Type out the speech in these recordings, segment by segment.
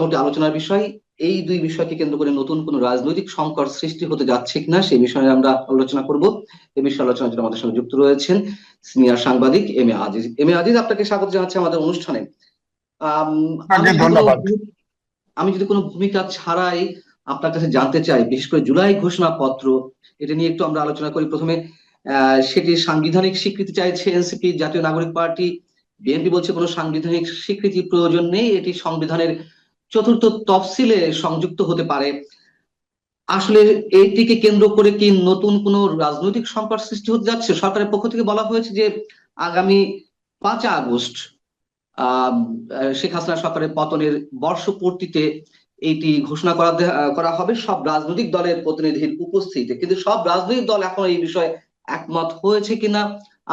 মোটামুটি আলোচনার বিষয় এই দুই বিষয়কে কেন্দ্র করে নতুন কোন রাজনৈতিক সংকট সৃষ্টি হতে যাচ্ছে কিনা সেই বিষয়ে আমরা আলোচনা করব। এই বিষয়ে আলোচনার জন্য আমাদের সঙ্গে যুক্ত রয়েছেন সিনিয়র সাংবাদিক M A Aziz. M A Aziz আপনাকে স্বাগত জানাচ্ছি আমাদের অনুষ্ঠানে। আমি যদি কোনো ধন্যবাদ। ভূ- আমি যদি কোনো ভূমিকা ছাড়াই আপনার কাছে জানতে চাই বিশেষ করে জুলাই ঘোষণাপত্র এটা নিয়ে একটু আমরা আলোচনা করি। প্রথমে আহ, সেটি সাংবিধানিক স্বীকৃতি চাইছে এনসিপি জাতীয় নাগরিক পার্টি বিএনপি বলছে কোনো সাংবিধানিক স্বীকৃতি প্রয়োজন নেই এটি সংবিধানের চতুর্থ তফসিলে সংযুক্ত হতে পারে। আসলে এইটিকে কেন্দ্র করে কি নতুন কোনো রাজনৈতিক সংকট সৃষ্টি হতে যাচ্ছে? সরকারের পক্ষ থেকে বলা হয়েছে যে আগামী পাঁচ আগস্ট শেখ হাসিনা সরকারের পতনের বর্ষপূর্তিতে এইটি ঘোষণা করা করা হবে। সব রাজনৈতিক দলের প্রতিনিধির উপস্থিতিতে। কিন্তু সব রাজনৈতিক দল এখন এই বিষয়ে একমত হয়েছে কিনা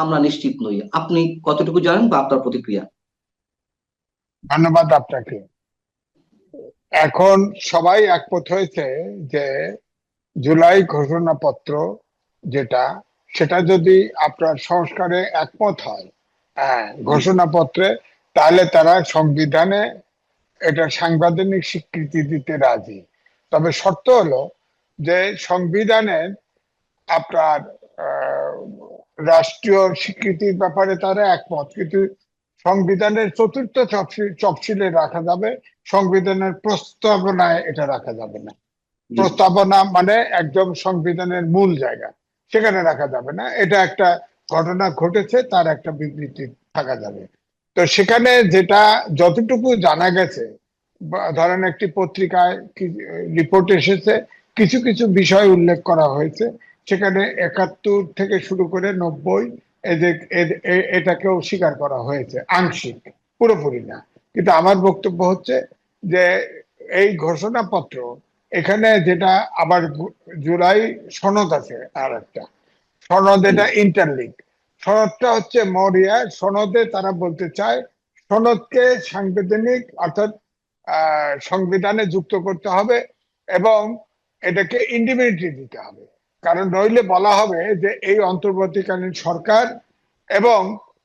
আমরা নিশ্চিত নই। আপনি কতটুকু জানেন বা আপনার প্রতিক্রিয়া? ধন্যবাদ আপনাকে। এখন সবাই একমত হয়েছে যে জুলাই ঘোষণাপত্র যেটা, সেটা যদি আপনার সংস্কারে একমত হয় হ্যাঁ ঘোষণাপত্রে, তাহলে তারা সংবিধানে এটা সাংবিধানিক স্বীকৃতি দিতে রাজি। তবে শর্ত হলো যে সংবিধানের আপনার রাষ্ট্রীয় স্বীকৃতির ব্যাপারে তারা একমত, কিন্তু সংবিধানের চতুর্থ তফসিল- রাখা যাবে। সংবিধানের প্রস্তাবনায় এটা রাখা যাবে না। প্রস্তাবনা মানে একদম সংবিধানের মূল জায়গা। সেখানে রাখা যাবে না। এটা একটা ঘটনা ঘটেছে, তার একটা বিবৃতি থাকা যাবে। তো সেখানে যেটা যতটুকু জানা গেছে ধরেন একটি পত্রিকায় রিপোর্ট এসেছে, কিছু কিছু বিষয় উল্লেখ করা হয়েছে। সেখানে একাত্তর থেকে শুরু করে নব্বই এটাকেও স্বীকার করা হয়েছে, আংশিক, পুরোপুরি না। কিন্তু আমার বক্তব্য হচ্ছে যে এই ঘোষণাপত্র এখানে যেটা আবার জুলাই সনদ আছে আর একটা। সনদ এটা ইন্টারলিঙ্ক সনদটা হচ্ছে মরিয়া, সনদে তারা বলতে চায় সনদকে সাংবিধানিক অর্থাৎ সংবিধানে যুক্ত করতে হবে এবং এটাকে ইন্ডিমিনিটি দিতে হবে। কারণ নইলে বলা হবে যে এই অন্তর্বর্তীকালীন সরকার এবং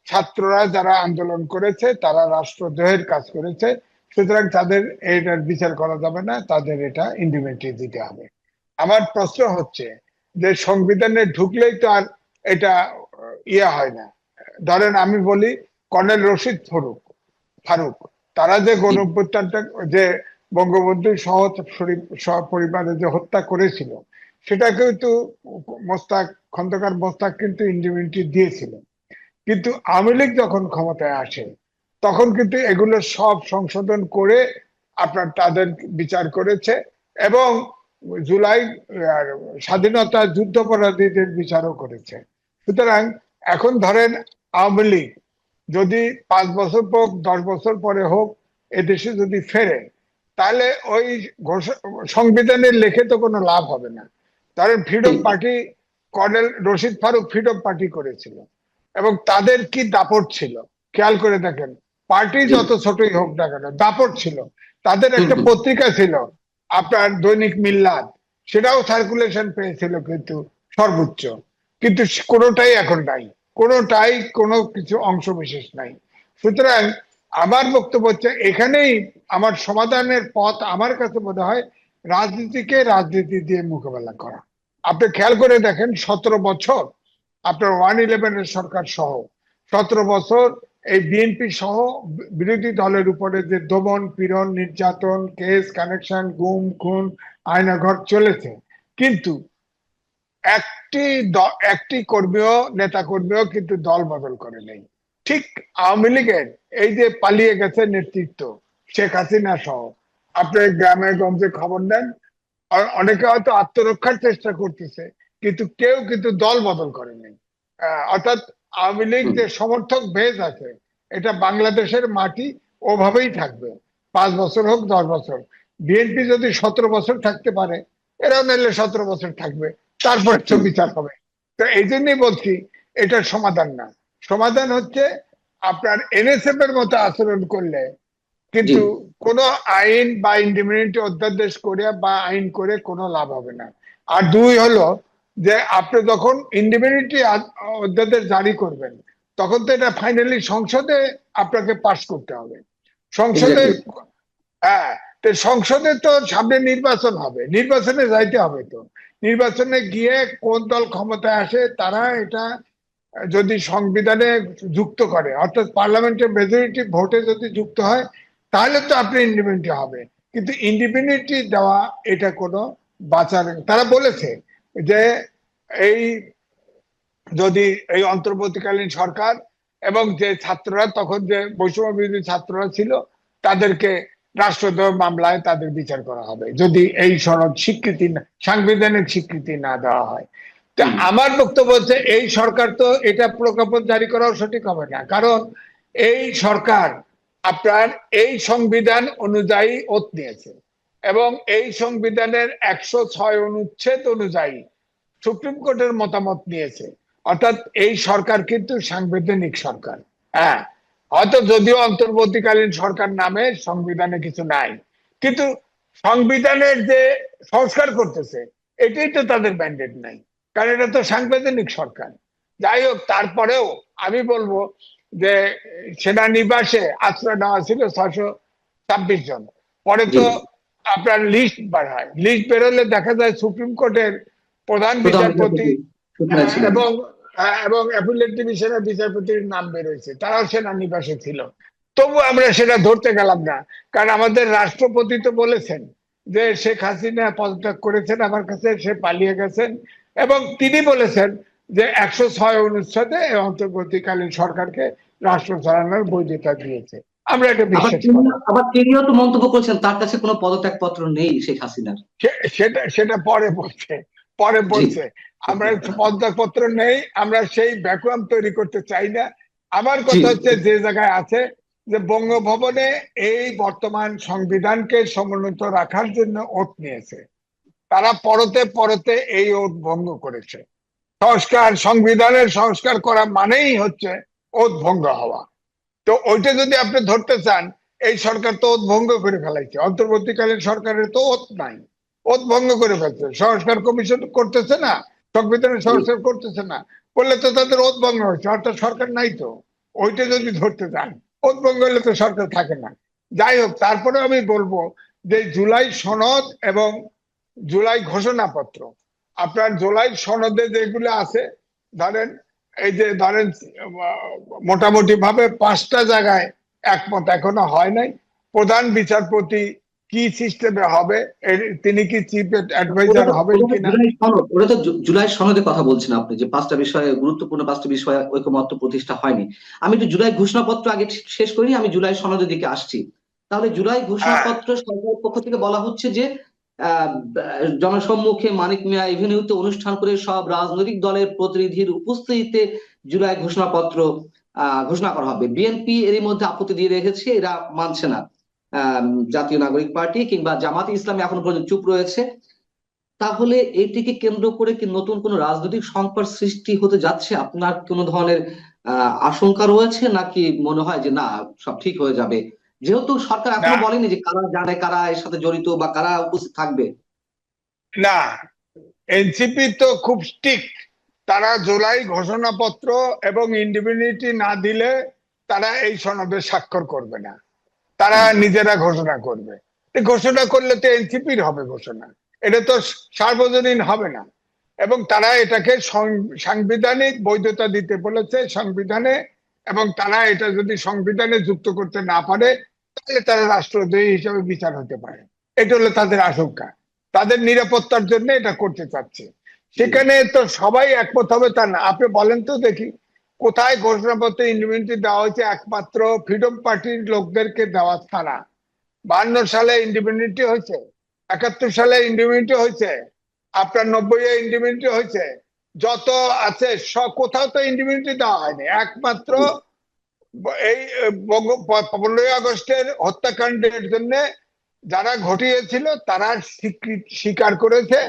ছাত্ররা যারা আন্দোলন করেছে, তারা রাষ্ট্রদ্রোহের কাজ করেছে, সুতরাং তাদের এটার বিচার করা যাবে না, তাদের এটা ইন্ডিমিনিটি দিতে হবে। আমার প্রশ্ন হচ্ছে যে সংবিধানে ঢুকলেই তো আর এটা ইয়ে হয় না। ধরেন আমি বলি, কর্নেল রশিদ ফারুক ফারুক, তারা যে গণ যে বঙ্গবন্ধু সহ পরিবারে যে হত্যা করেছিল সেটা কিন্তু মোস্তাক, খন্দকার মোস্তাক কিন্তু ইন্ডিমিনিটি দিয়েছিল। কিন্তু আওয়ামী লীগ যখন ক্ষমতায় আসে, তখন কিন্তু এগুলো সব সংশোধন করে আপনার তাদের বিচার করেছে এবং জুলাই স্বাধীনতা যুদ্ধপরাধীদের বিচারও করেছে। সুতরাং এখন ধরেন আওয়ামী লীগ, যদি পাঁচ বছর পর, দশ বছর পরে হোক এদেশে যদি ফেরে, তাহলে ওই সংবিধানের লেখে তো কোনো লাভ হবে না। ধরেন freedom party colonel Rashid Farooq freedom party করেছিল। এবং তাদের কি দাপট ছিল? খেয়াল করে দেখেন পার্টি যত ছোটই হোক না কেন দাপট ছিল। তাদের একটা। পত্রিকা ছিল আপনার দৈনিক মিল্লাদ সেটাও সার্কুলেশন পেয়েছিল কিন্তু সর্বোচ্চ। কিন্তু কোনোটাই এখন নাই। কোনোটাই কোনো কিছু অংশ বিশেষ নাই। সুতরাং আমার বক্তব্য হচ্ছে এখানেই আমার সমাধানের পথ আমার কাছে মনে হয় রাজনীতিকে রাজনীতি দিয়ে মোকাবেলা করা। আপনি খেয়াল করে দেখেন, সতেরো বছর আপনার ওয়ান ইলেভেনের সরকার সহ, সতেরো বছর এই বিএনপি সহ বিরোধী দলের উপরে যে দমন, পীড়ন, নির্যাতন, কেস, কানেকশন, গুম, খুন, আয়নাঘর চলেছে। কিন্তু একটি একটি কর্মীও, নেতা কর্মীও কিন্তু দল বদল করে নেই। ঠিক আওয়ামী লীগের এই যে পালিয়ে গেছে নেতৃত্ব, শেখ হাসিনা সহ। আপনি গ্রামে গঞ্জে খবর অ- অনেকে হয়তো আত্মরক্ষার চেষ্টা করতেছে কিন্তু কেউ কিন্তু দল বদল করেনি। অর্থাৎ আওয়ামী লীগ যে সমর্থক ভেদ আছে এটা বাংলাদেশের মাটি ওভাবেই থাকবে। পাঁচ বছর হোক দশ বছর। বিএনপি যদি সতেরো বছর থাকতে পারে এরা নাহলে সতেরো বছর থাকবে। তারপরে তো বিচার হবে। তো এই জন্যই বলছি এটার সমাধান না। সমাধান হচ্ছে আপনার এনএসএফ এর মতো আচরণ করলে কিন্তু কোন আইন বা ইন্ডিমিনিটি অধ্যাদেশ করে বা আইন করে কোনো লাভ হবে না। আর দুই হলো যে আপনি যখন ইন্ডিমিনিটি অধ্যাদেশ জারি করবেন তখন তো এটা ফাইনালি সংসদে আপনাকে পাশ করতে হবে। সংসদে হ্যাঁ তো সংসদে তো সামনে নির্বাচন হবে নির্বাচনে যাইতে হবে তো। নির্বাচনে গিয়ে কোন দল ক্ষমতায় আসে তারা এটা যদি সংবিধানে যুক্ত করে অর্থাৎ পার্লামেন্টের মেজরিটি ভোটে যদি যুক্ত হয় তাহলে তো আপনি ইন্ডিপেন্ডেন্ট হবে কিন্তু ইন্ডিপেন্ডেন্টি দেওয়া এটা কোনো বাঁচার তারা বলেছে যে এই যদি এই অন্তর্বর্তীকালীন সরকার এবং যে ছাত্ররা তখন যে বৈষম্য বিরোধী ছাত্ররা ছিল তাদেরকে রাষ্ট্রদ্রোহ মামলায় তাদের বিচার করা হবে। যদি এই সনদ স্বীকৃতি সাংবিধানিক স্বীকৃতি না দেওয়া হয়। তো আমার বক্তব্য হচ্ছে এই সরকার তো এটা প্রজ্ঞাপন জারি করাও সঠিক হবে না। কারণ এই সরকার আপনার এই সংবিধান অনুযায়ী ওত নিয়েছে এবং এই সংবিধানের একশো ছয় অনুচ্ছেদ অনুযায়ী সুপ্রিম কোর্টের মতামত নিয়েছে। অর্থাৎ এই সরকার কিন্তু সাংবিধানিক সরকার। হ্যাঁ হয়তো যদিও অন্তর্বর্তীকালীন সরকার নামে সংবিধানে কিছু নাই, কিন্তু সংবিধানের যে সংস্কার করতেছে, এটাই তো তাদের ব্যান্ডেড নাই, কারণ এটা তো সাংবিধানিক সরকার। যাই হোক, তারপরেও আমি বলব যে সেনানিবাসে আশ্রয় নেওয়া ছিল ছশো ছাব্বিশ জন। পরে তো আপনার লিস্ট বাড়ায় লিস্ট বেরোলে দেখা যায় সুপ্রিম কোর্টের প্রধান বিচারপতি এবং হ্যাঁ, এবং অ্যাপিলেট ডিভিশনের বিচারপতির নাম বেরোয়েছে তারাও সেনানিবাসে ছিল। তবু আমরা সেটা ধরতে গেলাম না। কারণ আমাদের রাষ্ট্রপতি তো বলেছেন যে শেখ হাসিনা পদত্যাগ করেছেন আমার কাছে সে পালিয়ে গেছেন। এবং তিনি বলেছেন যে একশো ছয় অনুচ্ছেদে অন্তর্বর্তীকালীন সরকারকে রাষ্ট্র চালানোর বৈধতা দিয়েছে। আমরা এটা বিশ্বাস আবার তিনিও তো মন্তব্য করেছেন তার কাছে কোনো পদত্যাগ পত্র নেই শেখ হাসিনার। সেটা সেটা পরে বলছে পরে বলছে। আমরা পদত্যাগপত্র নেই আমরা সেই ভ্যাকুয়াম তৈরি করতে চাই না। আমার কথা হচ্ছে যে জায়গায় আছে যে বঙ্গভবনে এই বর্তমান সংবিধানকে সমুন্নত রাখার জন্য ওত নিয়েছে। তারা পরতে পরতে এই ওত ভঙ্গ করেছে। সংস্কার, সংবিধানের সংস্কার করা মানেই হচ্ছে ওত ভঙ্গ হওয়া। তো ওইটা যদি আপনি ধরতে চান, এই সরকার তো ওত ভঙ্গ করে ফেলাইছে। অন্তর্বর্তীকালীন সরকারের তো ওত নাই। ওত ভঙ্গ করে ফেলছে। সংস্কার কমিশন করতেছে না, সংবিধানের সংস্কার করতেছে না। করলে তো তাদের ওত ভঙ্গ হচ্ছে অর্থাৎ সরকার নাই তো। ওইটা যদি ধরতে চান ওত ভঙ্গ হলে তো সরকার থাকে না। যাই হোক তারপরে আমি বলব যে জুলাই সনদ এবং জুলাই ঘোষণাপত্র আপনার জুলাই সনদে যেগুলো আছে ধরেন এই যে ধরেন মোটামুটি ভাবে পাঁচটা জায়গায় একমত এখনও হয় নাই। প্রধান বিচারপতি কি সিস্টেমে হবে তিনি কি চিফ অ্যাডভাইজার তো কিনা? জুলাই ওটা তো জুলাই সনদে কথা বলছেন আপনি যে পাঁচটা বিষয়ে গুরুত্বপূর্ণ পাঁচটা বিষয়ে ঐকমত্য প্রতিষ্ঠা হয়নি। আমি একটু জুলাই ঘোষণাপত্র আগে শেষ করি আমি জুলাই সনদের দিকে আসছি। তাহলে জুলাই ঘোষণাপত্র সরকারের পক্ষ থেকে বলা হচ্ছে যে জনসম্মুখে মানিক মিয়া এভিনিউতে অনুষ্ঠান করে সব রাজনৈতিক দলের প্রতিনিধির উপস্থিতিতে জুলাই ঘোষণাপত্র ঘোষণা করা হবে। বিএনপি এরই মধ্যে আপত্তি দিয়ে রেখেছে, এরা মানছে না। জাতীয় নাগরিক পার্টি কিংবা জামাতে ইসলামী এখনও পর্যন্ত চুপ রয়েছে। তাহলে এটিকে কেন্দ্র করে কি নতুন কোন রাজনৈতিক সংকট সৃষ্টি হতে যাচ্ছে? আপনার কোনো ধরনের আশঙ্কা রয়েছে নাকি মনে হয় যে না, সব ঠিক হয়ে যাবে? যেহেতু সরকার এখনও বলেনি যে কারা জানে কারা এর সাথে জড়িত বা কারা উপস্থিত থাকবে। না এনসিপি তো খুব স্ট্রিক্ট তারা জুলাই ঘোষণাপত্র এবং ইন্ডিপেন্ডিটি না দিলে তারা এই সনদে স্বাক্ষর করবে না। তারা নিজেরা ঘোষণা করবে। ঘোষণা করলে তো এনসিপির হবে ঘোষণা। এটা তো সার্বজনীন হবে না। এবং তারা এটাকে সাংবিধানিক বৈধতা দিতে বলেছে সংবিধানে এবং তারা এটা যদি সংবিধানে যুক্ত করতে না পারে তাহলে তারা রাষ্ট্রদ্রোহী হিসেবে বিচার হতে পারে। এটা হলো তাদের আশঙ্কা। তাদের নিরাপত্তার জন্য এটা করতে চাচ্ছে। সেখানে তো সবাই একমত হবে তা না। আপনি বলেন তো দেখি, কোথায় ঘোষণাপত্রে ইন্ডিপেন্ডেন্টি দেওয়া হয়েছে? একমাত্র ফ্রিডম পার্টির লোকদেরকে দেওয়া ছাড়া। বান্ন সালে ইন্ডিপেন্ডেন্টি হয়েছে, একাত্তর সালে ইন্ডিপেন্ডেন্টি হয়েছে, আপনার নব্বই এ ইন্ডিপেন্ডেন্টি হয়েছে। যত আছে সব কোথাও তো ইন্ডিপেন্ডেন্টি দেওয়া হয়নি। একমাত্র এই পনেরোই আগস্টের হত্যাকাণ্ডের জন্য যারা ঘটিয়েছিল তারা স্বীকার করেছে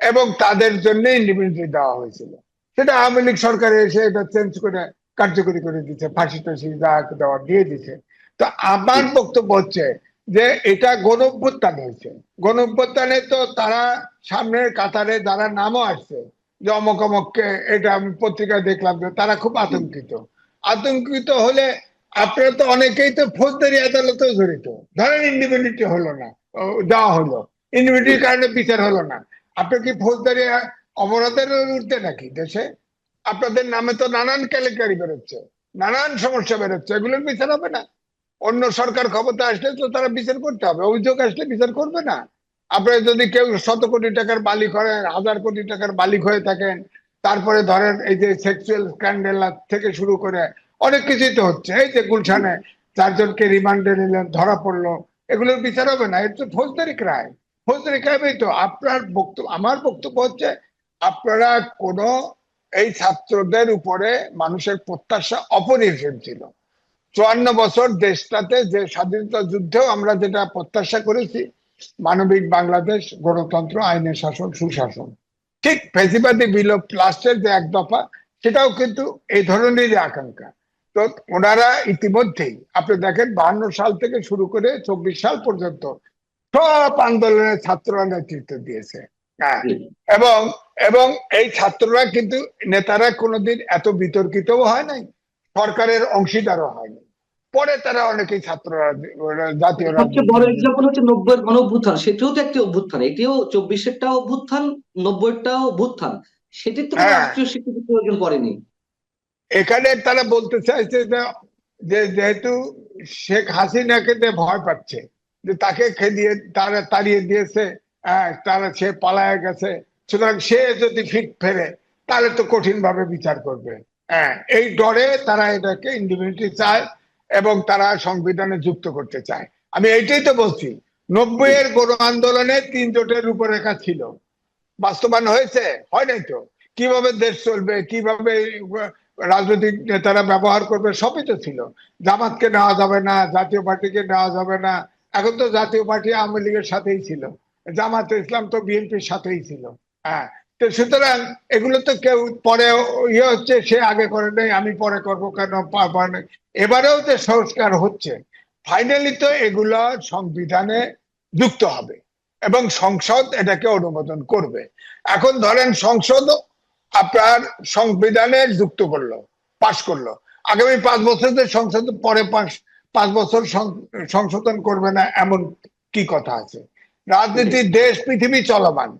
এবং তাদের জন্য ইন্ডিপেন্ডেন্ট দেওয়া হয়েছিল। সেটা আওয়ামী লীগ সরকার এসে এটা চেঞ্জ করে কার্যকরী করে দিচ্ছে ফাঁসি টাসি যা দেওয়া দিয়ে দিছে তো আমার বক্তব্য হচ্ছে যে এটা গণঅভ্যুত্থান হয়েছে। গণঅভ্যুত্থানে তো তারা সামনের কাতারে যারা নামও আসছে যে অমক অমককে এটা আমি পত্রিকায় দেখলাম যে তারা খুব আতঙ্কিত। আতঙ্কিত হলে আপনারা তো অনেকেই তো ফৌজদারি আদালতেও জড়িত। ধরেন ইন্ডিপেন্ডেন্ট হলো না দেওয়া হলো। ইনভিটির কারণে বিচার হলো না। আপনি কি ফৌজদারি অপরাধের উঠতে নাকি দেশে? আপনাদের নামে তো নানান কেলেঙ্কারি বেরোচ্ছে, নানান সমস্যা বেরোচ্ছে, এগুলোর বিচার হবে না। অন্য সরকার ক্ষমতা আসলে তো তারা বিচার করতে হবে, অভিযোগ আসলে বিচার করবে না। আপনার যদি কেউ শত কোটি টাকার মালিক হয়, হাজার কোটি টাকার মালিক হয়ে থাকেন তারপরে ধরেন এই যে সেক্সুয়াল স্ক্যান্ডেল থেকে শুরু করে অনেক কিছুই তো হচ্ছে। এই যে গুলশানে চারজনকে রিমান্ডে নিলেন, ধরা পড়ল, এগুলোর বিচার হবে না। এটা তো ফৌজদারি ক্রাইম ফৌজদারি ক্রাইমই তো। আপনার বক্তব্য আমার বক্তব্য হচ্ছে, আপনারা কোনো এই ছাত্রদের উপরে মানুষের প্রত্যাশা অপরিসীম ছিল। চুয়ান্ন বছর দেশটাতে যে স্বাধীনতা যুদ্ধেও আমরা যেটা প্রত্যাশা করেছি, মানবিক বাংলাদেশ, গণতন্ত্র, আইনের শাসন, সুশাসন। ঠিক ফেসিবাদী বিলোপ লাস্টের যে এক দফা সেটাও কিন্তু এই ধরনেরই আকাঙ্ক্ষা। তো ওনারা ইতিমধ্যেই আপনি দেখেন বাহান্ন সাল থেকে শুরু করে চব্বিশ সাল পর্যন্ত সব আন্দোলনের ছাত্ররা নেতৃত্ব দিয়েছে। হ্যাঁ এবং এবং এই ছাত্ররা কিন্তু নেতারা কোনোদিন এত বিতর্কিতও হয় নাই সরকারের অংশীদারও হয়নি পরে তারা অনেকেই ছাত্ররা জাতীয় সবচেয়ে বড় এক্সাম্পল হচ্ছে নব্বইয়ের গণ অভ্যুত্থান সেটিও তো একটি অভ্যুত্থান। এটিও অভ্যুত্থান অভ্যুত্থান। সেটির তো হ্যাঁ। রাষ্ট্রীয় স্বীকৃতি প্রয়োজন পড়েনি এখানে তারা বলতে চাইছে যে- যেহেতু শেখ হাসিনাকে ভয় পাচ্ছে যে তাকে খেদিয়ে তারা তাড়িয়ে দিয়েছে হ্যাঁ, তারা সে পালায় গেছে সুতরাং সে যদি ফিট ফেরে তাহলে তো কঠিন ভাবে বিচার করবে। হ্যাঁ এই ডরে তারা এটাকে ইন্ডিভিজুয়ালি চায়। এবং তারা সংবিধানে যুক্ত করতে চায়। আমি এইটাই তো বলছি নব্বই এর গণ আন্দোলনে তিন জোটের রূপরেখা ছিল। বাস্তবায়ন হয়েছে? হয় নাই তো? কীভাবে দেশ চলবে? কীভাবে রাজনৈতিক নেতারা ব্যবহার করবে? সবই তো ছিল। জামাতকে নেওয়া যাবে না, জাতীয় পার্টিকে নেওয়া যাবে না। এখন তো জাতীয় পার্টি আওয়ামী লীগের সাথেই ছিল। জামাত ইসলাম তো বিএনপির সাথেই ছিল। হ্যাঁ তো সুতরাং এগুলো তো কেউ পরে ইয়ে হচ্ছে সে আগে করে নেই আমি পরে করব কেন এবারেও যে সংস্কার হচ্ছে ফাইনালি তো এগুলো সংবিধানে যুক্ত হবে এবং সংসদ এটাকে অনুমোদন করবে। এখন ধরেন সংসদ আপনার সংবিধানে যুক্ত করল পাশ করল। আগামী পাঁচ বছর সংসদ পরে পাঁচ পাঁচ বছর সংশোধন করবে না এমন কি কথা আছে? রাজনীতি দেশ পৃথিবী চলমান।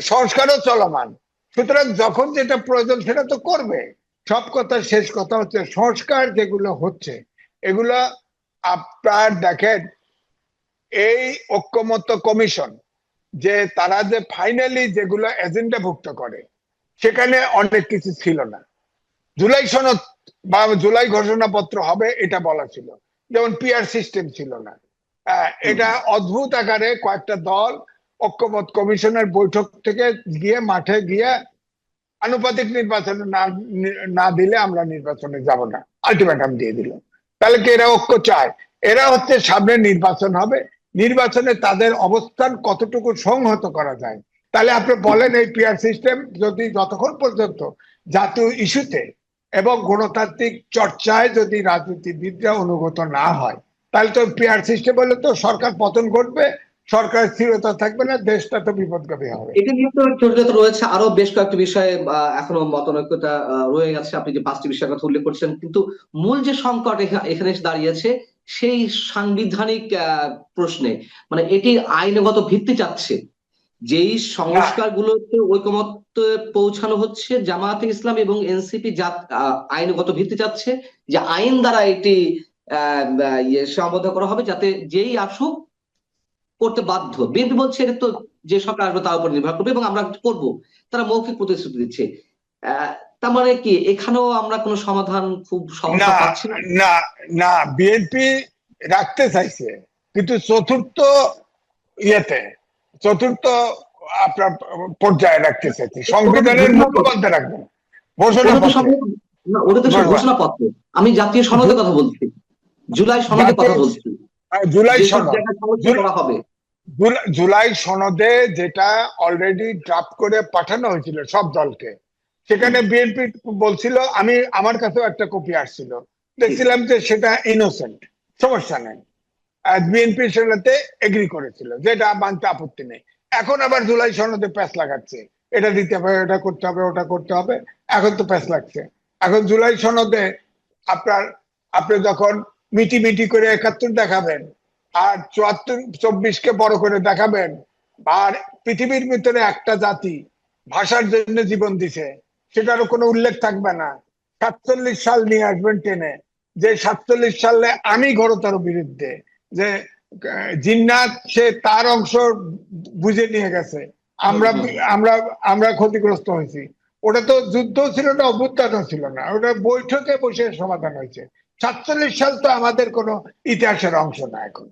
সংস্কারও চলমান। সুতরাং যখন যেটা প্রয়োজন সেটা তো করবে। সব কথা, শেষ কথা হচ্ছে সংস্কার যেগুলো হচ্ছে, এগুলো আপনার দেখেন, এই ঐক্যমত্য কমিশন যে তারা যে ফাইনালি যেগুলো এজেন্ডাভুক্ত করে, সেখানে অনেক কিছু ছিল না। জুলাই সনদ বা জুলাই ঘোষণাপত্র হবে এটা বলা ছিল। যেমন পিআর সিস্টেম ছিল না। এটা অদ্ভুত আকারে কয়েকটা দল ঐক্যমত কমিশনের বৈঠক থেকে গিয়ে মাঠে গিয়ে আনুপাতিক নির্বাচনে না না দিলে আমরা নির্বাচনে যাব না। আলটিমেটাম দিয়ে দিল। তাহলে কি এরা ঐক্য চায়? এরা হচ্ছে সামনে নির্বাচন হবে। নির্বাচনে তাদের অবস্থান কতটুকু সংহত করা যায়? তাহলে আপনি বলেন এই পিআর সিস্টেম যদি যতক্ষণ পর্যন্ত জাতীয় ইস্যুতে এবং গণতান্ত্রিক চর্চায় যদি রাজনীতিবিদরা অনুগত না হয়, তাহলে তো পিআর সিস্টেম হলে তো সরকার পতন ঘটবে। সরকার স্থিরতা থাকবে না দেশটা তো বিপদগামী হবে। এটা নিয়ে তো জটিলতা রয়েছে আরও বেশ কয়েকটি বিষয়ে এখনও মতনৈক্যতা রয়ে গেছে। আপনি যে পাঁচটি বিষয়ের কথা উল্লেখ করছেন কিন্তু মূল যে সংকট এখানে দাঁড়িয়েছে সেই সাংবিধানিক প্রশ্নে। মানে এটি আইনগত ভিত্তি চাচ্ছে। যেই সংস্কারগুলোতে ঐকমত্য পৌঁছানো হচ্ছে জামায়াতে ইসলাম এবং এনসিপি আহ, আইনগত ভিত্তি চাচ্ছে যে আইন দ্বারা এটি ইয়ে সীমাবদ্ধ করা হবে যাতে যেই আসুক করতে বাধ্য। বিএনপি বলছে এটা তো যে সরকার আসবে তার উপর নির্ভর করবে এবং আমরা করব। তারা মৌখিক প্রতিশ্রুতি দিচ্ছে। তার মানে কি? এখানেও আমরা কোনো সমাধান খুব সহজে পাচ্ছি না? না বিএনপি রাখতে চাইছে কিন্তু চতুর্থ ইয়েতে চতুর্থ আপনার পর্যায়ে রাখতে চাইছে। সংবিধানের মুখপাত্র রাখবে। না। ওটা তো ঘোষণাপত্রে। আমি জাতীয় সনদের কথা বলছি। জুলাই সনদের কথা বলছি। জুলাই সনদ। হবে। জুলাই- সনদে যেটা অলরেডি ড্রাফট করে পাঠানো হয়েছিল সব দলকে সেখানে বিএনপি বলছিল আমি আমার কাছেও একটা কপি আসছিল। দেখছিলাম যে সেটা ইনোসেন্ট সমস্যা নেই। বিএনপি সেটাতে এগ্রি করেছিল যেটা মানতে আপত্তি নেই। এখন আবার জুলাই সনদে প্যাস লাগাচ্ছে। এটা দিতে হবে এটা করতে হবে ওটা করতে হবে। এখন তো প্যাস লাগছে। এখন জুলাই সনদে আপনার আপনি যখন মিটি মিটি করে একাত্তর দেখাবেন আর চুয়াত্তর চব্বিশকে বড় করে দেখাবেন। আর পৃথিবীর ভিতরে একটা জাতি ভাষার জন্য জীবন দিছে সেটারও কোনো উল্লেখ থাকবে না। সাতচল্লিশ সাল নিয়ে আসবেন টেনে যে সাতচল্লিশ সালে আমি ঘোরতার বিরুদ্ধে যে জিন্নাত সে তার অংশ বুঝে নিয়ে গেছে। আমরা আমরা আমরা ক্ষতিগ্রস্ত হয়েছি। ওটা তো যুদ্ধ ছিল না অভ্যুত্থানও ছিল না। ওটা বৈঠকে বসে সমাধান হয়েছে। সাতচল্লিশ সাল তো আমাদের কোনো ইতিহাসের অংশ না এখন।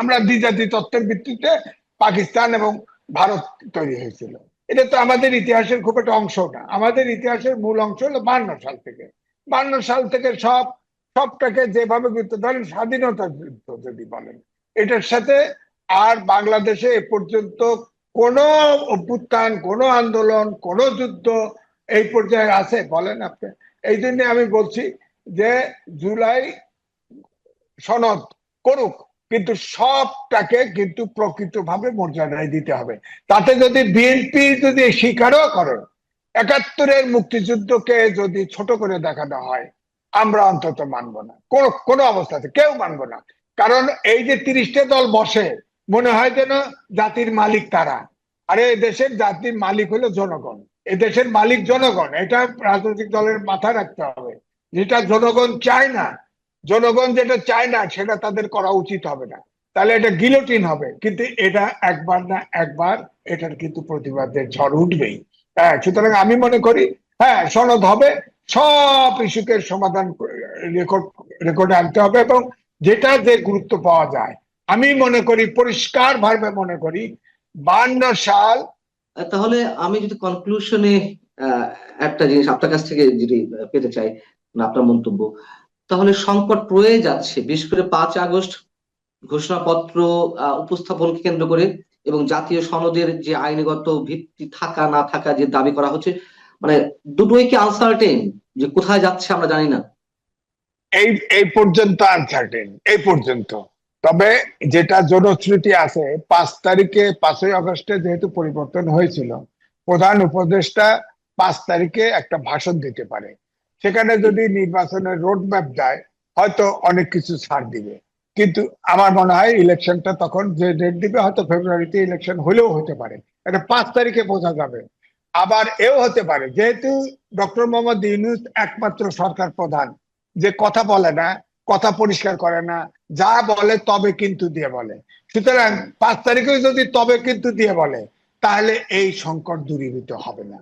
আমরা দ্বিজাতি তত্ত্বের ভিত্তিতে পাকিস্তান এবং ভারত তৈরি হয়েছিল। এটা তো আমাদের ইতিহাসের খুব একটা অংশ না। আমাদের ইতিহাসের মূল অংশ হলো বান্ন সাল থেকে। বান্ন সাল থেকে সব, সবটাকে যেভাবে গুরুত্ব ধরেন স্বাধীনতা যুদ্ধ যদি বলেন। এটার সাথে আর বাংলাদেশে এ পর্যন্ত কোনো অভ্যুত্থান, কোনো আন্দোলন, কোনো যুদ্ধ এই পর্যায়ে আছে বলেন আপনি। এই জন্য আমি বলছি যে জুলাই সনদ করুক কিন্তু সবটাকে কিন্তু প্রকৃতভাবে মর্যাদায় দিতে হবে। তাতে যদি বিএনপি যদি স্বীকারও করে একাত্তরের মুক্তিযুদ্ধকে যদি ছোট করে দেখানো হয়, আমরা অন্তত মানব না। কোন, কোনো অবস্থাতে কেউ মানব না। কারণ এই যে তিরিশটা দল বসে, মনে হয় যেন জাতির মালিক তারা। আরে দেশের জাতির মালিক হলো জনগণ। দেশের মালিক জনগণ, এটা রাজনৈতিক দলের মাথায় রাখতে হবে। যেটা জনগণ চায় না জনগণ যেটা চায় না, সেটা তাদের করা উচিত হবে না। তাহলে এটা গিলোটিন হবে। কিন্তু এটা একবার না একবার, এটার কিন্তু প্রতিবাদের ঝড় উঠবেই। হ্যাঁ সুতরাং আমি মনে করি হ্যাঁ সনদ হবে, সব ইস্যুকে সমাধান রেকর্ড, রেকর্ডে আনতে হবে এবং যেটা যে গুরুত্ব পাওয়া যায়। আমি মনে করি পরিষ্কার ভাবে মনে করি, বান্ন সাল তাহলে আমি যদি কনক্লুশনে একটা জিনিস আপনার কাছ থেকে যদি পেতে চাই, আপনার মন্তব্য। তাহলে সংকট রয়ে যাচ্ছে। বিশেষ করে পাঁচ আগস্ট ঘোষণাপত্র উপস্থাপনকে কেন্দ্র করে এবং জাতীয় সনদের যে আইনগত ভিত্তি থাকা, না থাকা যে দাবি করা হচ্ছে মানে দুটোই কি আনসার্টেন যে কোথায় যাচ্ছে আমরা জানি না। এই এই পর্যন্ত আনসার্টেন এই পর্যন্ত। তবে যেটা জনশ্রুতি আছে, পাঁচ তারিখে, পাঁচই আগস্টে যেহেতু পরিবর্তন হয়েছিল, প্রধান উপদেষ্টা পাঁচ তারিখে একটা ভাষণ দিতে পারে। সেখানে যদি নির্বাচনের রোড ম্যাপ দেয়, হয়তো অনেক কিছু ছাড় দিবে। কিন্তু আমার মনে হয় ইলেকশনটা তখন যে ডেট দিবে, হয়তো ফেব্রুয়ারিতে ইলেকশন হলেও হতে পারে। এটা পাঁচ তারিখে বোঝা যাবে। আবার এও হতে পারে। যেহেতু ডক্টর মোহাম্মদ ইউনুস একমাত্র সরকার প্রধান, যে কথা বলে না, কথা পরিষ্কার করে না, যা বলে তবে কিন্তু দিয়ে বলে। সুতরাং পাঁচ তারিখে যদি তবে কিন্তু দিয়ে বলে, তাহলে এই সংকট দূরীভূত হবে না।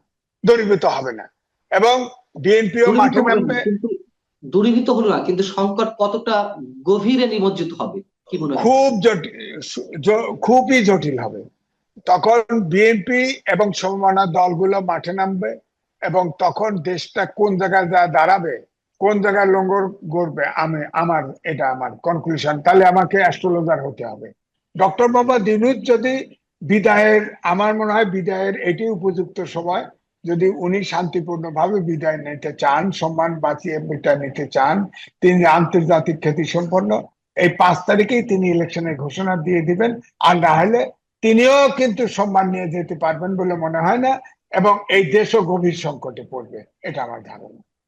দূরীভূত হবে না। এবং বিএনপিও মাঠে নামবে। দূরীভূত হলো না কিন্তু সংকট কতটা গভীরে নিমজ্জিত হবে কি মনে হয়? খুব জটিল খুবই জটিল হবে। তখন বিএনপি এবং সমমানা দলগুলো মাঠে নামবে এবং তখন দেশটা কোন জায়গায় যা দাঁড়াবে কোন জায়গায় লঙ্গর গড়বে আমি আমার এটা আমার কনক্লুশন তাহলে আমাকে অ্যাস্ট্রোলজার হতে হবে। ডক্টর মোহাম্মদ ইউনুস যদি বিদায়ের আমার মনে হয় বিদায়ের এটি উপযুক্ত সময়। যদি উনি শান্তিপূর্ণভাবে বিদায় নিতে চান, সম্মান বাঁচিয়ে বিদায় নিতে চান, তিনি আন্তর্জাতিক খ্যাতি সম্পন্ন এই পাঁচ তারিখেই তিনি ইলেকশনের ঘোষণা দিয়ে দিবেন। আর না হলে তিনিও কিন্তু সম্মান নিয়ে যেতে পারবেন বলে মনে হয় না, এবং এই দেশও গভীর সংকটে পড়বে। এটা আমার ধারণা।